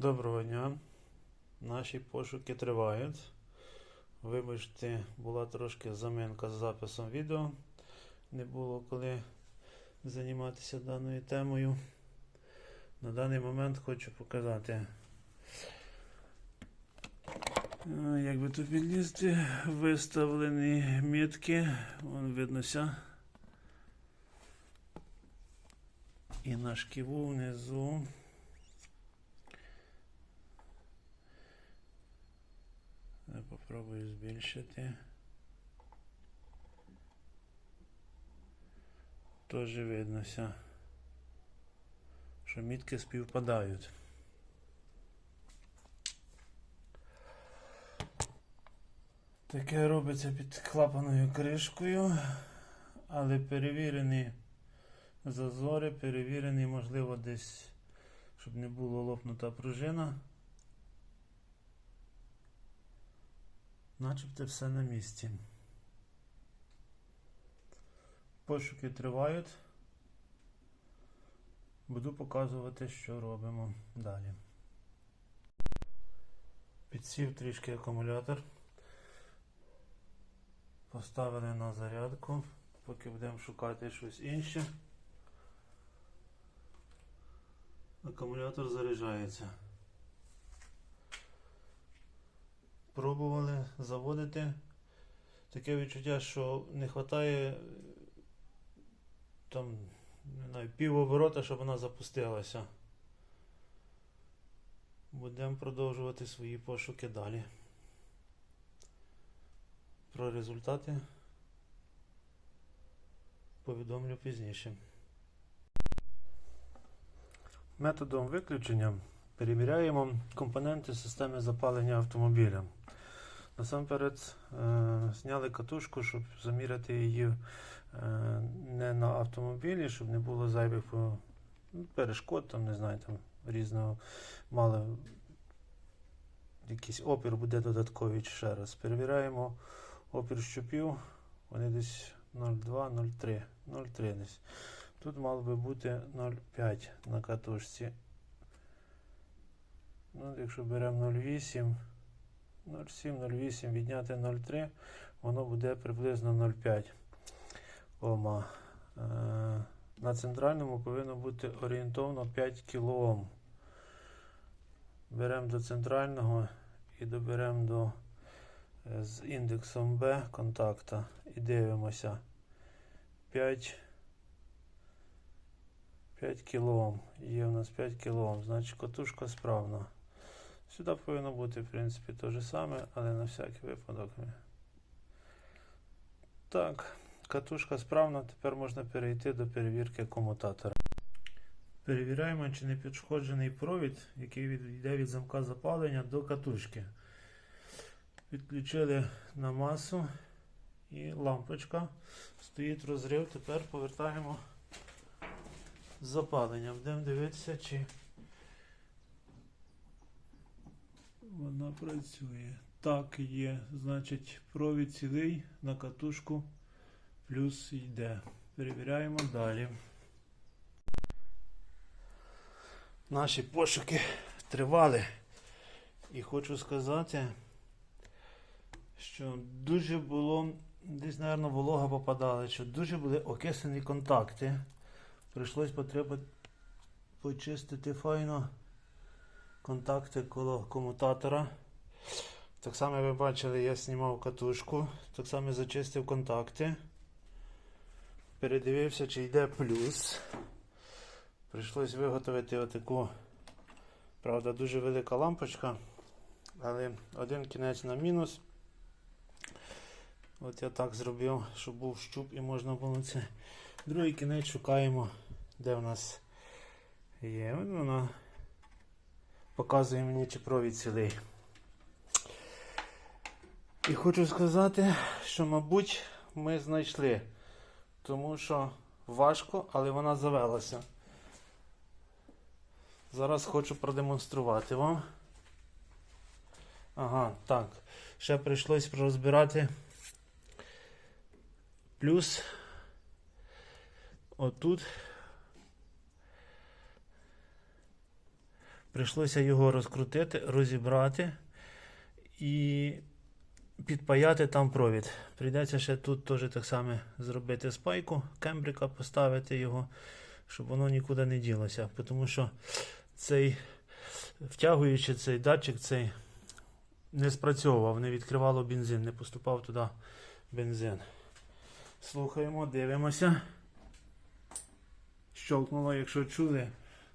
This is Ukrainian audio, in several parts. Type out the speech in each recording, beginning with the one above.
Доброго дня. Наші пошуки тривають. Вибачте, була трошки заминка з записом відео. Не було коли займатися даною темою. На даний момент хочу показати. е, Як би тут підлізти, виставлені мітки, вон виднося. І на шківу внизу. Я попробую збільшити. Теж виднося, що мітки співпадають. Таке робиться під клапаною кришкою, але перевірені зазори, перевірені, можливо, десь, щоб не було лопнута пружина. Начебто все на місці. Пошуки тривають. Буду показувати, що робимо далі. Підсів трішки акумулятор. Поставили на зарядку, поки будемо шукати щось інше. Акумулятор заряджається. Пробували заводити. Таке відчуття, що не вистачає там, не щоб вона запустилася. Будемо продовжувати свої пошуки далі. Про результати повідомлю пізніше. Методом виключення перевіряємо компоненти системи запалення автомобіля. Насамперед е, зняли катушку, щоб заміряти її е, не на автомобілі, щоб не було зайвих е, ну, перешкод, там, не знаю, там різного мали якийсь опір буде додатковий ще раз. Перевіряємо опір щупів, вони десь 0,2, 0,3, 0,3 десь. Тут мало би бути 0,5 на катушці. Ну, якщо беремо 0,8, 0,7, 0,8 відняти 0,3, воно буде приблизно 0,5 Ома. Е, на центральному повинно бути орієнтовно 5 кОм. Беремо до центрального і доберемо до е, з індексом B контакта і дивимося 5 5 кОм. Є у нас 5 кОм, значить катушка справна. Сюди повинно бути, в принципі, те ж саме, але на всякий випадок. Так, катушка справна, тепер можна перейти до перевірки комутатора. Перевіряємо, чи не підшкоджений провід, який йде від замка запалення до катушки. Підключили на масу і лампочка. Стоїть розрив, тепер повертаємо запалення. Будемо дивитися, чи вона працює. Так, є. Значить, провід цілий на катушку плюс йде. Перевіряємо далі. Наші пошуки тривали. І хочу сказати, що дуже було, десь, мабуть, волога попадала, що дуже були окислені контакти. Прийшлось потреба почистити файно контакти коло комутатора. Так само ви бачили, я знімав катушку, так само зачистив контакти. Передивився, чи йде плюс. Прийшлось виготовити отаку, правда, дуже велика лампочка, але один кінець на мінус. От я так зробив, щоб був щуп і можна було це. Другий кінець шукаємо, де в нас є. Вона показує мені, чи провід цілий. І хочу сказати, що, мабуть, ми знайшли, тому що важко, але вона завелася. Зараз хочу продемонструвати вам. Ага, так. Ще прийшлось розбирати плюс отут Прийшлося його розкрутити, розібрати і підпаяти там провід. Прийдеться ще тут теж так само зробити спайку, кембрика поставити його, щоб воно нікуди не ділося. Тому що цей, втягуючи цей датчик, цей не спрацьовував, не відкривало бензин, не поступав туди бензин. Слухаємо, дивимося. Щолкнуло, якщо чули,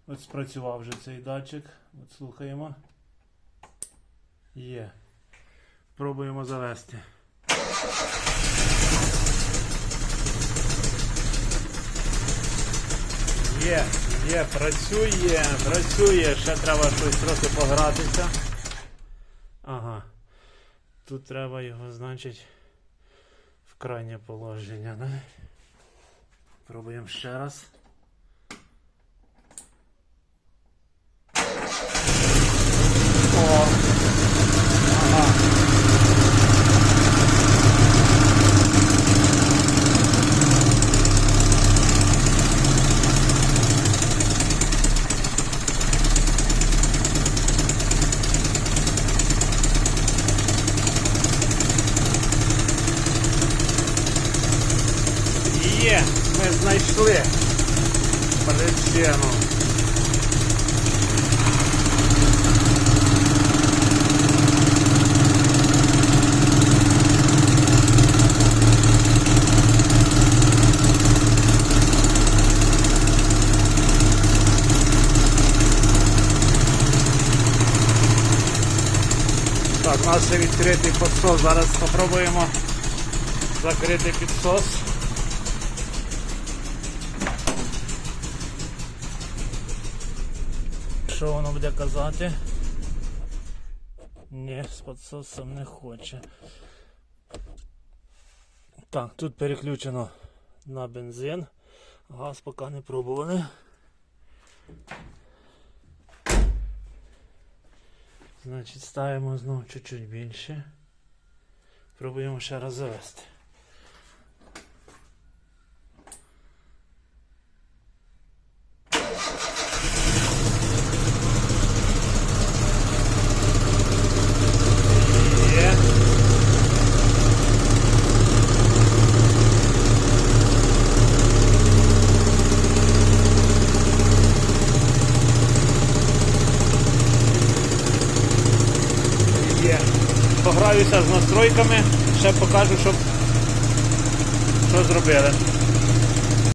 от спрацював вже цей датчик. От слухаємо. Є. Пробуємо завести. Є, є, працює, працює. Ще треба щось трохи погратися. Ага. Тут треба його, значить, в крайнє положення. Да? Пробуємо ще раз. О! Ага. Є, ми знайшли причину. Так, у нас ще відкритий підсос. Зараз спробуємо закрити підсос. Що воно буде казати? Ні, з підсосом не хоче. Так, тут переключено на бензин. Газ поки не пробували. Значить, ставимо знову чуть-чуть більше. Пробуємо ще раз завести. Є. Є. Пограюся з настройками, ще покажу, що, що зробили.